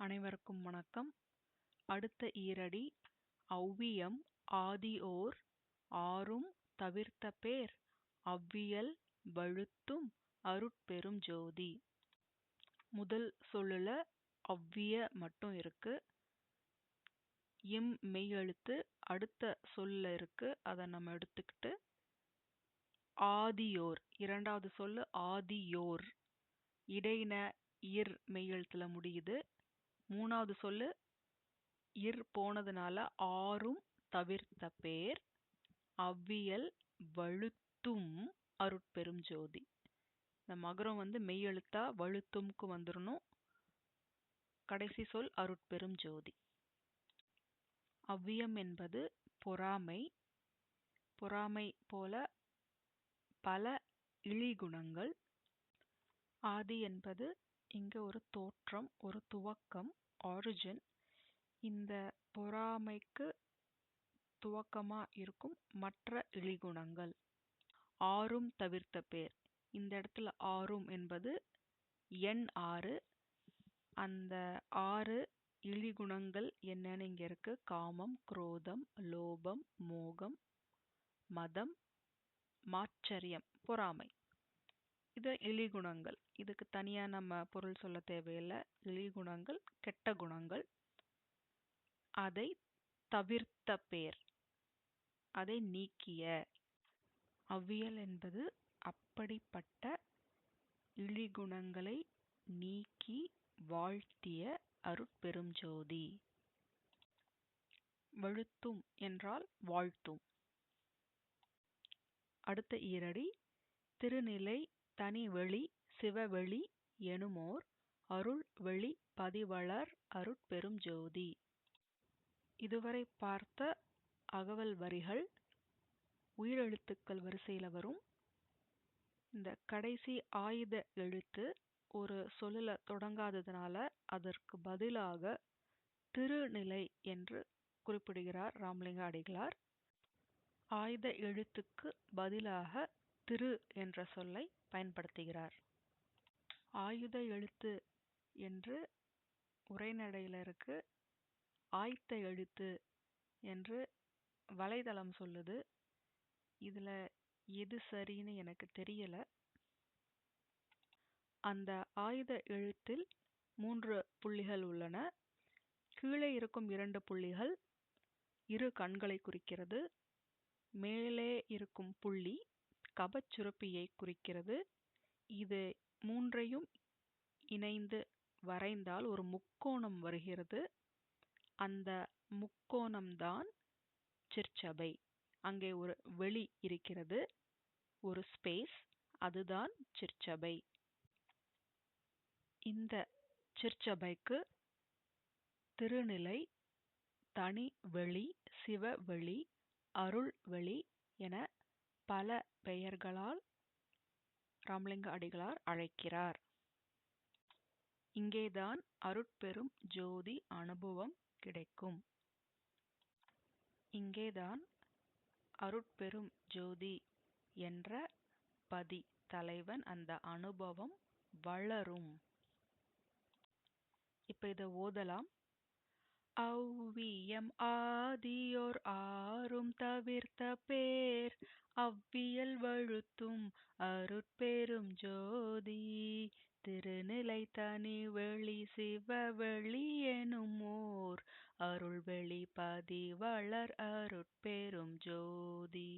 அனைவருக்கும் வணக்கம். அடுத்த ஈரடி அவ்வியம் ஆதியோர் ஆறும் தவிர்த்தபேர் அவ்வியல் வழுத்தும் அருட்பெருஞ்சோதி முதல் சொல்லுல அவ்விய மட்டும் இருக்கு. இம் மெய்யெழுத்து அடுத்த சொல்ல இருக்கு. அதை நம்ம எடுத்துக்கிட்டு ஆதியோர் இரண்டாவது சொல்லு ஆதியோர். இடையின இர் மெய்யெழுத்துல முடியுது. மூணாவது சொல்லு. இர் போனதுனால ஆறும் தவிர்த்த பேர் அவ்வியல் வழுத்தும் அருட்பெரும் ஜோதி. இந்த மகரம் வந்து மெய்யெழுத்தா வழுத்தும்க்கு வந்துடணும் கடைசி சொல் அருட்பெரும் ஜோதி. அவ்வியம் என்பது பொறாமை. பொறாமை போல பல இழிகுணங்கள். ஆதி என்பது இங்க ஒரு தோற்றம் ஒரு துவக்கம் ஆரிஜின் இந்த பொறாமைக்கு துவக்கமா இருக்கும் மற்ற இழிகுணங்கள். ஆறும் தவிர்த்த பேர். இந்த இடத்துல ஆறும் என்பது எண் ஆறு. அந்த ஆறு இழிகுணங்கள் என்னன்னு இங்க இருக்கு. காமம் குரோதம் லோபம் மோகம் மதம் மாச்சரியம் பொறாமை. இது குணங்கள். இதுக்கு தனியாக நம்ம பொருள் சொல்ல தேவையில்லை. இழிகுணங்கள் கெட்ட குணங்கள். அதை தவிர்த்த பேர். அதை நீக்கிய. அவ்வியல் என்பது அப்படிப்பட்ட இழிகுணங்களை நீக்கி வாழ்த்திய அருட்பெருஞ்சோதி வழுத்தும் என்றால் வாழ்த்தும். அடுத்த ஈரடி திருநிலை தனிவெளி சிவவெளி எனுமோர் அருள் வெளி பதிவளர் அருட்பெரும் ஜோதி. இதுவரை பார்த்த அகவல் வரிகள் உயிரெழுத்துக்கள் வரிசையில் வரும். இந்த கடைசி ஆயுத எழுத்து ஒரு சொல்லில் தொடங்காததுனால அதற்கு பதிலாக திருநிலை என்று குறிப்பிடுகிறார் ராமலிங்க அடிகளார் ஆயுத எழுத்துக்கு பதிலாக திரு என்ற சொல்லை பயன்படுத்துகிறார். ஆயுத எழுத்து என்று உரைநடையில் இருக்கு ஆய்த்த எழுத்து என்று வலைதளம் சொல்லுது. இதில் எது சரின்னு எனக்கு தெரியலை. அந்த ஆயுத எழுத்தில் மூன்று புள்ளிகள் உள்ளன. கீழே இருக்கும் இரண்டு புள்ளிகள் இரு கண்களை குறிக்கிறது. மேலே இருக்கும் புள்ளி கபச்சுரப்பியை குறிக்கிறது. இது மூன்றையும் இணைந்து வரைந்தால் ஒரு முக்கோணம் வருகிறது. அந்த முக்கோணம்தான் சிற்சபை. அங்கே ஒரு வெளி இருக்கிறது. ஒரு ஸ்பேஸ் அதுதான் சிற்சபை. இந்த சிற்சபைக்கு திருநிலை தனி வெளி சிவவெளி அருள் வெளி என பல பெயர்களால் ராமலிங்க அடிகளார் அழைக்கிறார். இங்கேதான் அருட்பெரும் ஜோதி அனுபவம் கிடைக்கும். இங்கேதான் அருட்பெரும் ஜோதி என்ற பதி தலைவன் அந்த அனுபவம் வளரும். இப்ப இதை ஓதலாம். ஔவியம் ஆதியோர் ஆறும் தவிர்த்த பேர் அவ்வியல் வழுத்தும் அருட்பெரும் ஜோதி. திருநிலை தனி வெளி சிவவெளி எனுமோர் அருள் வெளி பதிவளர் அருட்பெரும் ஜோதி.